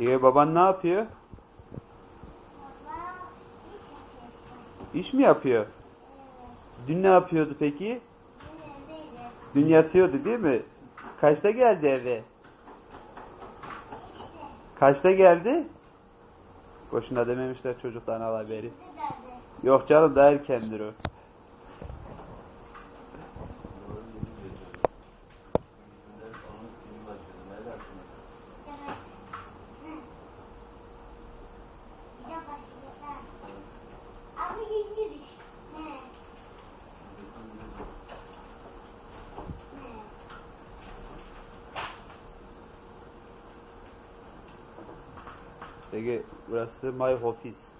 Ege baban ne yapıyor? İş mi yapıyor? Dün ne yapıyordu peki? Dün yatıyordu değil mi? Kaçta geldi eve? Kaçta geldi? Boşuna dememişler çocuktan al haberi. Yok canım daha erkendir o. Ege burası my office.